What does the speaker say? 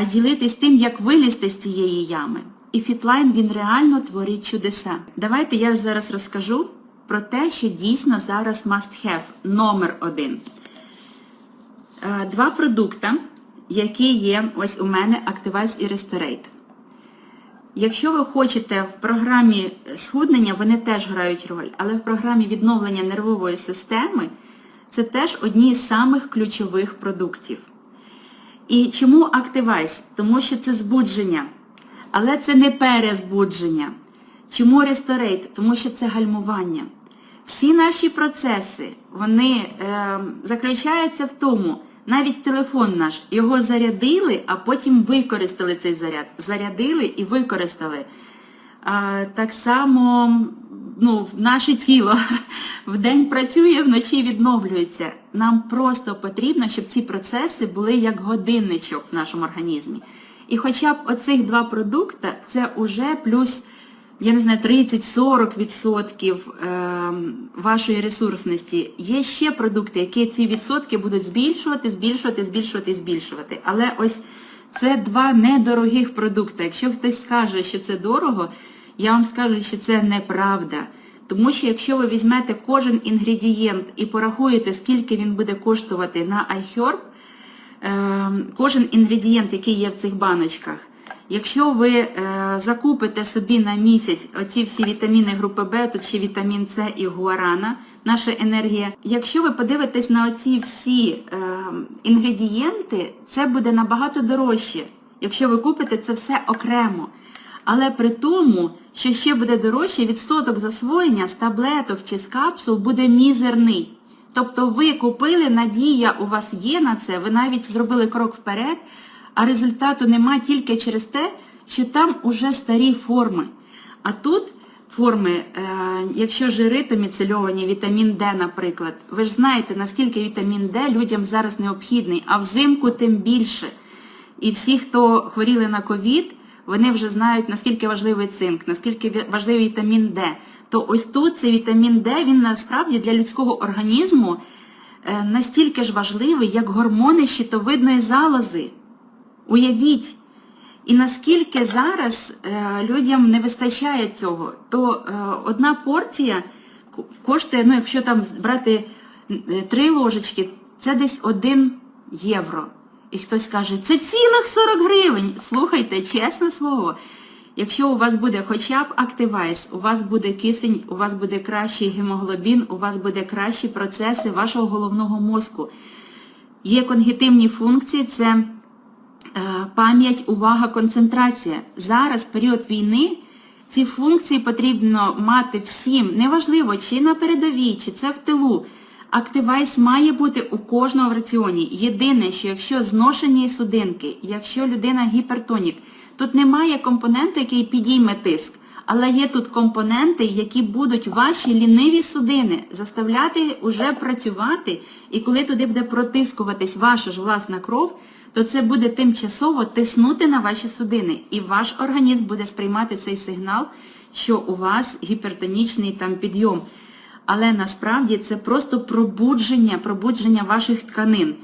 а ділитись тим, як вилізти з цієї ями. І фітлайн він реально творить чудеса. Давайте я зараз розкажу про те, що дійсно зараз must have номер один. Е, Два продукти, які є ось у мене Activize і Restorate. Якщо ви хочете в програмі схуднення, вони теж грають роль, але в програмі відновлення нервової системи це теж одні з самих ключових продуктів. І чому Activize? Тому що це збудження, але це не перезбудження. Чому Restorate? Тому що це гальмування. Всі наші процеси, вони е, заключаються в тому, навіть телефон наш, його зарядили, а потім використали цей заряд. Зарядили і використали. А, так само ну, наше тіло вдень працює, вночі відновлюється. Нам просто потрібно, щоб ці процеси були як годинничок в нашому організмі. І хоча б оцих два продукти, це вже плюс, я не знаю, 30-40% ем, вашої ресурсності. Є ще продукти, які ці відсотки будуть збільшувати, збільшувати, збільшувати, збільшувати. Але ось це два недорогих продукти. Якщо хтось скаже, що це дорого, я вам скажу, що це неправда. Тому що якщо ви візьмете кожен інгредієнт і порахуєте, скільки він буде коштувати на iHerb, е, кожен інгредієнт, який є в цих баночках, якщо ви е, закупите собі на місяць оці всі вітаміни групи Б, тут ще вітамін С і гуарана, наша енергія, якщо ви подивитесь на оці всі е, інгредієнти, це буде набагато дорожче, якщо ви купите це все окремо. Але при тому, що ще буде дорожче, відсоток засвоєння з таблеток чи з капсул буде мізерний. Тобто ви купили, надія у вас є на це, ви навіть зробили крок вперед, а результату нема тільки через те, що там уже старі форми. А тут форми, е, якщо жири, то міцельовані, вітамін Д, наприклад. Ви ж знаєте, наскільки вітамін Д людям зараз необхідний, а взимку тим більше. І всі, хто хворіли на ковід, вони вже знають, наскільки важливий цинк, наскільки важливий вітамін Д. То ось тут цей вітамін Д, він насправді для людського організму е, настільки ж важливий, як гормони щитовидної залози. Уявіть, і наскільки зараз е, людям не вистачає цього, то е, одна порція коштує, ну якщо там брати три ложечки, це десь 1 євро. І хтось каже, це цілих 40 гривень. Слухайте, чесне слово. Якщо у вас буде хоча б активайз, у вас буде кисень, у вас буде кращий гемоглобін, у вас буде кращі процеси вашого головного мозку. Є конгітивні функції, це е, пам'ять, увага, концентрація. Зараз, період війни, ці функції потрібно мати всім, неважливо, чи на передовій, чи це в тилу. Активайс має бути у кожного в раціоні. Єдине, що якщо зношені судинки, якщо людина гіпертонік, тут немає компонента, який підійме тиск, але є тут компоненти, які будуть ваші ліниві судини заставляти уже працювати, і коли туди буде протискуватись ваша ж власна кров, то це буде тимчасово тиснути на ваші судини, і ваш організм буде сприймати цей сигнал, що у вас гіпертонічний там підйом. Але насправді це просто пробудження, пробудження ваших тканин.